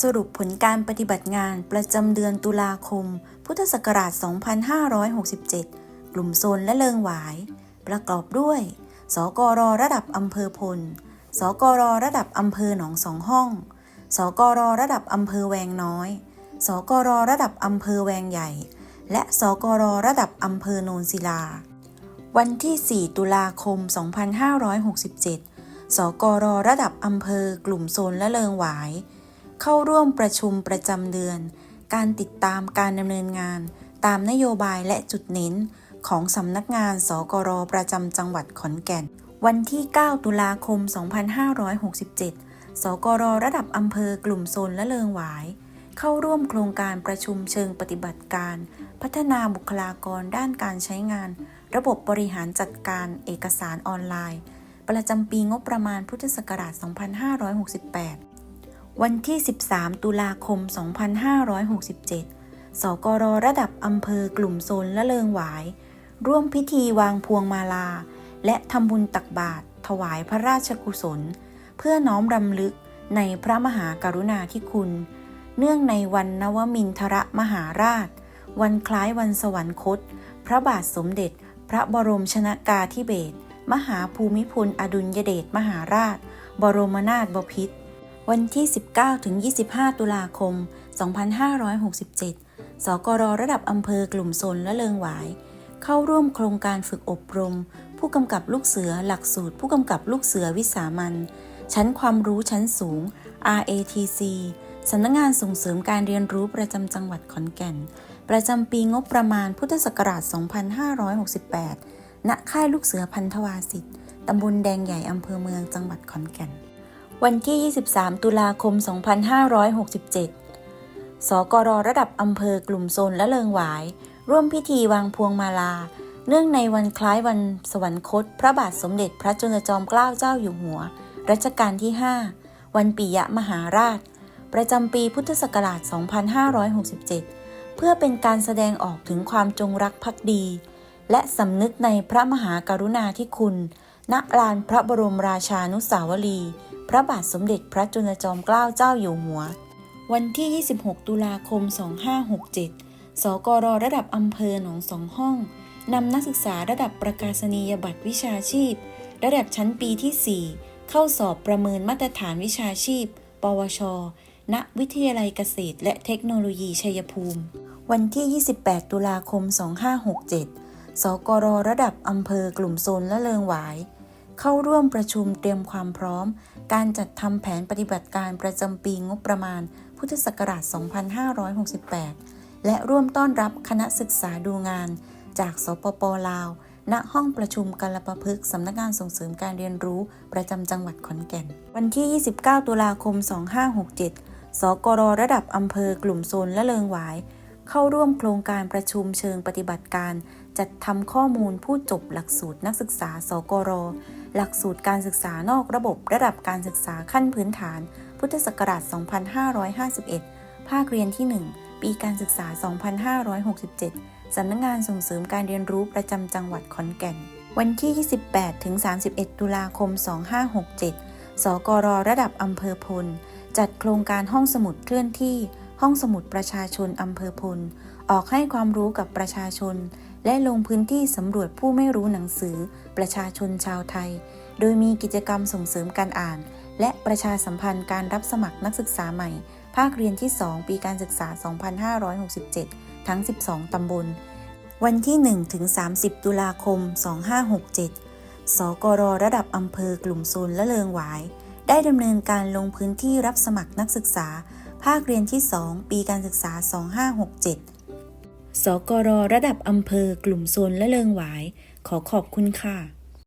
สรุปผลการปฏิบัติงานประจำเดือนตุลาคม พุทธศักราช 2567 กลุ่มโซนและเลิงหวาย ประกอบด้วย สกรระดับอำเภอพล สกรระดับอำเภอหนองสองห้อง สกรระดับอำเภอแวงน้อย สกรระดับอำเภอแวงใหญ่ และสกรระดับอำเภอโนนศิลา วันที่ 4 ตุลาคม 2567 สกรระดับอำเภอกลุ่มโซนและเลิงหวาย เข้าร่วมประชุมประจำเดือน การติดตามการดำเนินงาน ตามนโยบายและจุดเน้น ของสำนักงานสกรประจำจังหวัดขอนแก่น วันที่ 9 ตุลาคม 2567 สกรระดับอำเภอกลุ่มโซนและเลิงหวาย เข้าร่วมโครงการประชุมเชิงปฏิบัติการ พัฒนาบุคลากรด้านการใช้งาน ระบบบริหารจัดการเอกสารออนไลน์ ประจำปีงบประมาณพุทธศักราช 2568 วันที่ 13 ตุลาคม 2567 สกรระดับอำเภอกลุ่มโซนละเลิงหวาย ร่วมพิธีวางพวงมาลา และทำบุญตักบาตรถวายพระราชกุศล เพื่อน้อมรำลึกในพระมหากรุณาธิคุณ เนื่องในวันนวมินทรมหาราช วันคล้ายวันสวรรคต พระบาทสมเด็จ พระบรมชนากาธิเบศรมหาภูมิพลอดุลยเดชมหาราช บรมนาถบพิตร วันที่ 19 ถึง 25 ตุลาคม 2567 สกรระดับอำเภอกลุ่มโซนและเลิงหวาย เข้าร่วมโครงการฝึกอบรม ผู้กำกับลูกเสือหลักสูตร ผู้กำกับลูกเสือวิสามันชั้นความรู้ชั้นสูง RATC สำนักงงานส่งเสริมการเรียนรู้ประจำจังหวัดขอนแก่น ประจำปีงบประมาณพุทธศักราช 2568 ณ ค่ายลูกเสือพันธวาสิทธิ์ตำบลแดงใหญ่อำเภอเมืองจังหวัดขอนแก่น วันที่ 23 ตุลาคม 2567 สกรระดับอำเภอกลุ่มโซนและเลิงหวาย ร่วมพิธีวางพวงมาลา เนื่องในวันคล้ายวันสวรรคต พระบาทสมเด็จพระจุลจอมเกล้าเจ้าอยู่หัว รัชกาลที่ 5 วันปิยมหาราช ประจำปีพุทธศักราช 2567 เพื่อเป็นการแสดงออกถึงความจงรักภักดี และสำนึกในพระมหากรุณาธิคุณ ณ ลานพระบรมราชานุสาวรีย์ ระบาทสมเด็จพระจุลจอมเกล้าเจ้าอยู่หัว วันที่ 26 ตุลาคม 2567 สกรระดับอำเภอหนองสองห้องนำนักศึกษาระดับประกาศนียบัตรวิชาชีพ ระดับชั้นปีที่ 4 เข้าสอบประเมินมาตรฐานวิชาชีพ ปวช ณ วิทยาลัยเกษตร และเทคโนโลยีชัยภูมิ วันที่ 28 ตุลาคม 2567 สกรระดับอำเภอกลุ่มโซนละเลิงหวาย เข้าร่วมประชุมเตรียมความพร้อม การจัดทำแผนปฏิบัติการประจำปีงบประมาณ พุทธศักราช 2568 และร่วมต้อนรับคณะศึกษาดูงาน จากสปปลาว ณ ห้องประชุมกาลประพึกษ์สำนักงานส่งเสริมการเรียนรู้ประจำจังหวัดขอนแก่น วันที่ 29 ตุลาคม 2567 สกรระดับอำเภอกลุ่มโซนและเลิงหวายเข้าร่วมโครงการประชุมเชิงปฏิบัติการ จัดทำข้อมูลผู้จบหลักสูตรนักศึกษา สกร หลักสูตรการศึกษานอกระบบระดับการศึกษาขั้นพื้นฐาน พุทธศักราช 2551 ภาคเรียนที่ 1 ปีการศึกษา 2567 สำนักงงานส่งเสริมการเรียนรู้ประจำจังหวัดขอนแก่น วันที่ 28 ถึง 31 ตุลาคม 2567 สกรระดับอำเภอพล จัดโครงการห้องสมุดเคลื่อนที่ ห้องสมุดประชาชนอำเภอพล ออกให้ความรู้กับประชาชน และลงพื้นที่สำรวจผู้ไม่รู้หนังสือ ประชาชนชาวไทย โดยมีกิจกรรมส่งเสริมการอ่าน และประชาสัมพันธ์การรับสมัครนักศึกษาใหม่ ภาคเรียนที่ 2 ปีการศึกษา 2567 ทั้ง 12 ตำบล วันที่1ถึง30 ตุลาคม 2567 สกรระดับอำเภอกลุ่มโซนละเลิงหวาย ได้ดำเนินการลงพื้นที่รับสมัครนักศึกษา ภาคเรียนที่ 2 ปีการศึกษา 2567 สกรระดับอำเภอกลุ่มโซนและเลิงหวาย ขอขอบคุณค่ะ